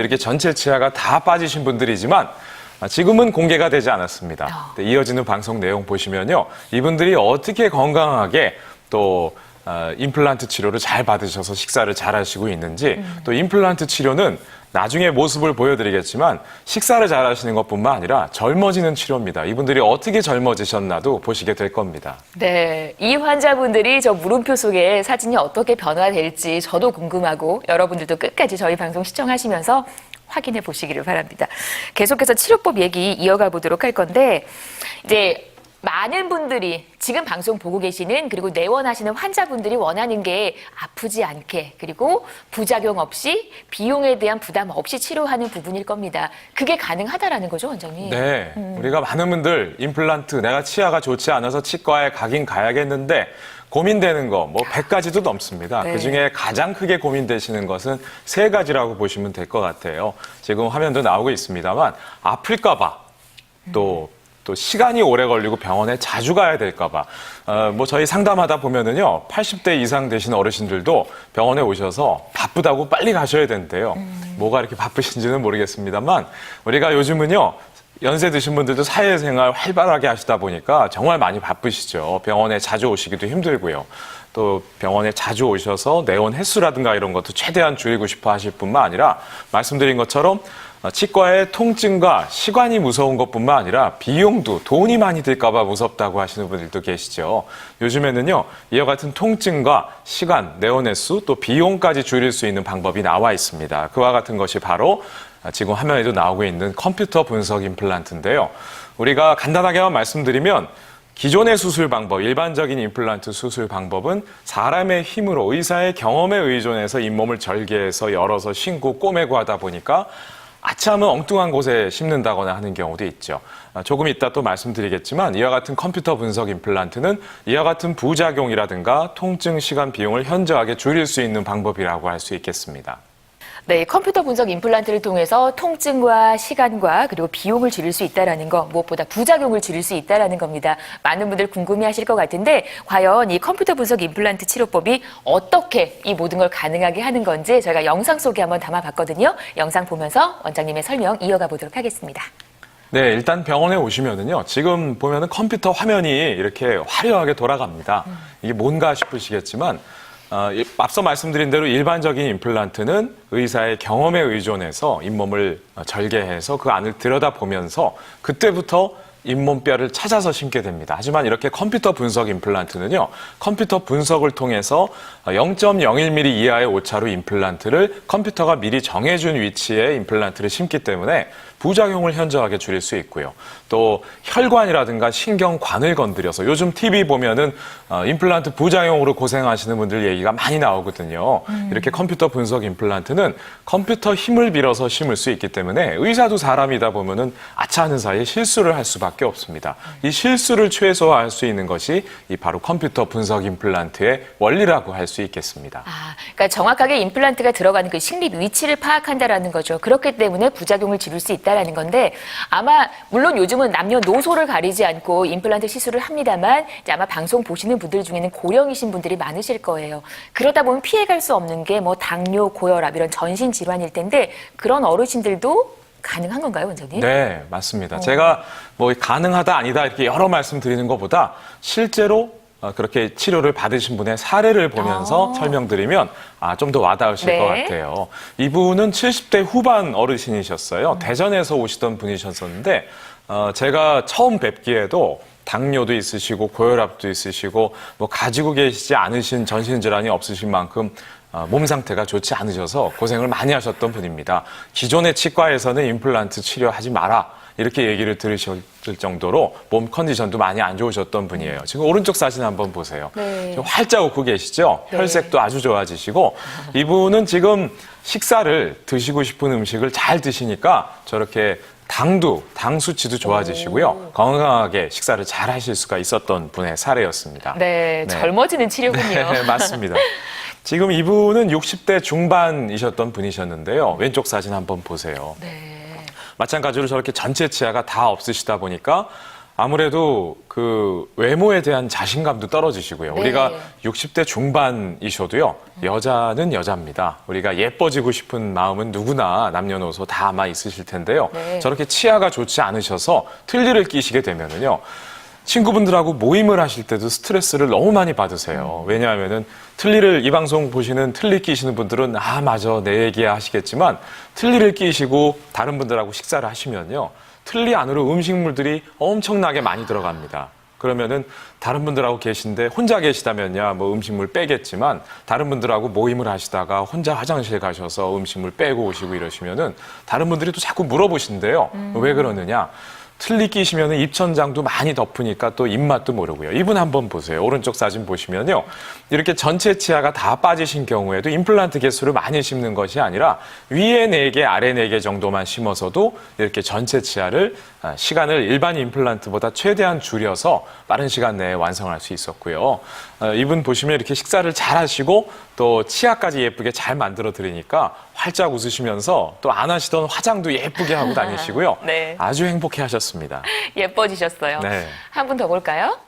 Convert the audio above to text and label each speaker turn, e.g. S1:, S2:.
S1: 이렇게 전체 치아가 다 빠지신 분들이지만 아, 지금은 공개가 되지 않았습니다.
S2: 아.
S1: 네, 이어지는 방송 내용 보시면요. 이분들이 어떻게 건강하게 또 어, 임플란트 치료를 잘 받으셔서 식사를 잘 하시고 있는지 또 임플란트 치료는 나중에 모습을 보여드리겠지만 식사를 잘 하시는 것뿐만 아니라 젊어지는 치료입니다. 이분들이 어떻게 젊어지셨나도 보시게 될 겁니다.
S2: 네, 이 환자분들이 저 물음표 속에 사진이 어떻게 변화될지 저도 궁금하고 여러분들도 끝까지 저희 방송 시청하시면서 확인해 보시기를 바랍니다. 계속해서 치료법 얘기 이어가 보도록 할 건데 이제 많은 분들이 지금 방송 보고 계시는 그리고 내원하시는 환자분들이 원하는 게 아프지 않게 그리고 부작용 없이 비용에 대한 부담 없이 치료하는 부분일 겁니다. 그게 가능하다라는 거죠, 원장님?
S1: 네, 우리가 많은 분들 임플란트 내가 치아가 좋지 않아서 치과에 가긴 가야겠는데 고민되는 거 뭐 100가지도 넘습니다.
S2: 네.
S1: 그중에 가장 크게 고민되시는 것은 세 가지라고 보시면 될 것 같아요. 지금 화면도 나오고 있습니다만 아플까 봐 또 또 시간이 오래 걸리고 병원에 자주 가야 될까 봐. 어, 뭐 저희 상담하다 보면은요. 80대 이상 되신 어르신들도 병원에 오셔서 바쁘다고 빨리 가셔야 된대요. 뭐가 이렇게 바쁘신지는 모르겠습니다만 우리가 요즘은요. 연세 드신 분들도 사회생활 활발하게 하시다 보니까 정말 많이 바쁘시죠. 병원에 자주 오시기도 힘들고요. 또 병원에 자주 오셔서 내원 횟수라든가 이런 것도 최대한 줄이고 싶어 하실 뿐만 아니라 말씀드린 것처럼 어, 치과의 통증과 시간이 무서운 것뿐만 아니라 비용도 돈이 많이 들까봐 무섭다고 하시는 분들도 계시죠. 요즘에는요, 이와 같은 통증과 시간, 내원 횟수, 또 비용까지 줄일 수 있는 방법이 나와 있습니다. 그와 같은 것이 바로 아, 지금 화면에도 나오고 있는 컴퓨터 분석 임플란트인데요. 우리가 간단하게만 말씀드리면 기존의 수술 방법, 일반적인 임플란트 수술 방법은 사람의 힘으로 의사의 경험에 의존해서 잇몸을 절개해서 열어서 신고 꼬매고 하다 보니까 아차하면 엉뚱한 곳에 심는다거나 하는 경우도 있죠. 아, 조금 이따 또 말씀드리겠지만 이와 같은 컴퓨터 분석 임플란트는 이와 같은 부작용이라든가 통증, 시간, 비용을 현저하게 줄일 수 있는 방법이라고 할 수 있겠습니다.
S2: 네, 컴퓨터 분석 임플란트를 통해서 통증과 시간과 그리고 비용을 줄일 수 있다라는 거, 무엇보다 부작용을 줄일 수 있다라는 겁니다. 많은 분들 궁금해하실 것 같은데 과연 이 컴퓨터 분석 임플란트 치료법이 어떻게 이 모든 걸 가능하게 하는 건지 저희가 영상 속에 한번 담아봤거든요. 영상 보면서 원장님의 설명 이어가 보도록 하겠습니다.
S1: 네, 일단 병원에 오시면은요, 지금 보면은 컴퓨터 화면이 이렇게 화려하게 돌아갑니다. 이게 뭔가 싶으시겠지만, 어, 이- 앞서 말씀드린 대로 일반적인 임플란트는 의사의 경험에 의존해서 잇몸을 어, 절개해서 그 안을 들여다보면서 그때부터 잇몸뼈를 찾아서 심게 됩니다. 하지만 이렇게 컴퓨터 분석 임플란트는요, 컴퓨터 분석을 통해서 0.01mm 이하의 오차로 임플란트를 컴퓨터가 미리 정해준 위치에 임플란트를 심기 때문에 부작용을 현저하게 줄일 수 있고요. 또 혈관이라든가 신경관을 건드려서 요즘 TV 보면은 어, 임플란트 부작용으로 고생하시는 분들 얘기가 많이 나오거든요. 이렇게 컴퓨터 분석 임플란트는 컴퓨터 힘을 빌어서 심을 수 있기 때문에 의사도 사람이다 보면은 아차하는 사이에 실수를 할 수밖에 없습니다. 이 실수를 최소화할 수 있는 것이 이 바로 컴퓨터 분석 임플란트의 원리라고 할 수 있겠습니다.
S2: 아, 그러니까 정확하게 임플란트가 들어가는 그 식립 위치를 파악한다라는 거죠. 그렇기 때문에 부작용을 줄일 수 있다 라는 건데 아마 물론 요즘은 남녀노소를 가리지 않고 임플란트 시술을 합니다만 이제 아마 방송 보시는 분들 중에는 고령이신 분들이 많으실 거예요. 그러다 보면 피해갈 수 없는 게 뭐 당뇨, 고혈압 이런 전신 질환일 텐데 그런 어르신들도 가능한 건가요, 원장님?
S1: 네, 맞습니다. 제가 뭐 가능하다 아니다 이렇게 여러 말씀 드리는 것보다 실제로 어, 그렇게 치료를 받으신 분의 사례를 보면서
S2: 아.
S1: 설명드리면 아, 좀 더 와닿으실
S2: 네.
S1: 것 같아요. 이분은 70대 후반 어르신이셨어요. 대전에서 오시던 분이셨었는데 어, 제가 처음 뵙기에도 당뇨도 있으시고 고혈압도 있으시고 뭐 가지고 계시지 않으신 전신 질환이 없으신 만큼 어, 몸 상태가 좋지 않으셔서 고생을 많이 하셨던 분입니다. 기존의 치과에서는 임플란트 치료하지 마라. 이렇게 얘기를 들으실 정도로 몸 컨디션도 많이 안 좋으셨던 분이에요. 지금 오른쪽 사진 한번 보세요.
S2: 네.
S1: 지금 활짝 웃고 계시죠?
S2: 네.
S1: 혈색도 아주 좋아지시고 이분은 지금 식사를 드시고 싶은 음식을 잘 드시니까 저렇게 당도, 당 수치도 좋아지시고요. 건강하게 식사를 잘 하실 수가 있었던 분의 사례였습니다.
S2: 네, 젊어지는 치료군요.
S1: 네, 맞습니다. 지금 이분은 60대 중반이셨던 분이셨는데요. 왼쪽 사진 한번 보세요.
S2: 네.
S1: 마찬가지로 저렇게 전체 치아가 다 없으시다 보니까 아무래도 그 외모에 대한 자신감도 떨어지시고요.
S2: 네.
S1: 우리가 60대 중반이셔도요. 여자는 여자입니다. 우리가 예뻐지고 싶은 마음은 누구나 남녀노소 다 아마 있으실 텐데요.
S2: 네.
S1: 저렇게 치아가 좋지 않으셔서 틀니를 끼시게 되면은요. 친구분들하고 모임을 하실 때도 스트레스를 너무 많이 받으세요. 왜냐하면은 틀니를 이 방송 보시는 틀니 끼시는 분들은 아 맞아 내 얘기야 하시겠지만 틀니를 끼시고 다른 분들하고 식사를 하시면요 틀니 안으로 음식물들이 엄청나게 많이 들어갑니다. 그러면은 다른 분들하고 계신데 혼자 계시다면야 뭐 음식물 빼겠지만 다른 분들하고 모임을 하시다가 혼자 화장실 가셔서 음식물 빼고 오시고 이러시면은 다른 분들이 또 자꾸 물어보신대요. 왜 그러느냐? 틀니 끼시면 입천장도 많이 덮으니까 또 입맛도 모르고요. 이분 한번 보세요. 오른쪽 사진 보시면요. 이렇게 전체 치아가 다 빠지신 경우에도 임플란트 개수를 많이 심는 것이 아니라 위에 네개 아래 네개 정도만 심어서도 이렇게 전체 치아를 아, 시간을 일반 임플란트보다 최대한 줄여서 빠른 시간 내에 완성할 수 있었고요. 어, 이분 보시면 이렇게 식사를 잘 하시고 또 치아까지 예쁘게 잘 만들어 드리니까 활짝 웃으시면서 또 안 하시던 화장도 예쁘게 하고 다니시고요.
S2: 네.
S1: 아주 행복해 하셨습니다.
S2: 예뻐지셨어요.
S1: 네.
S2: 한 분 더 볼까요?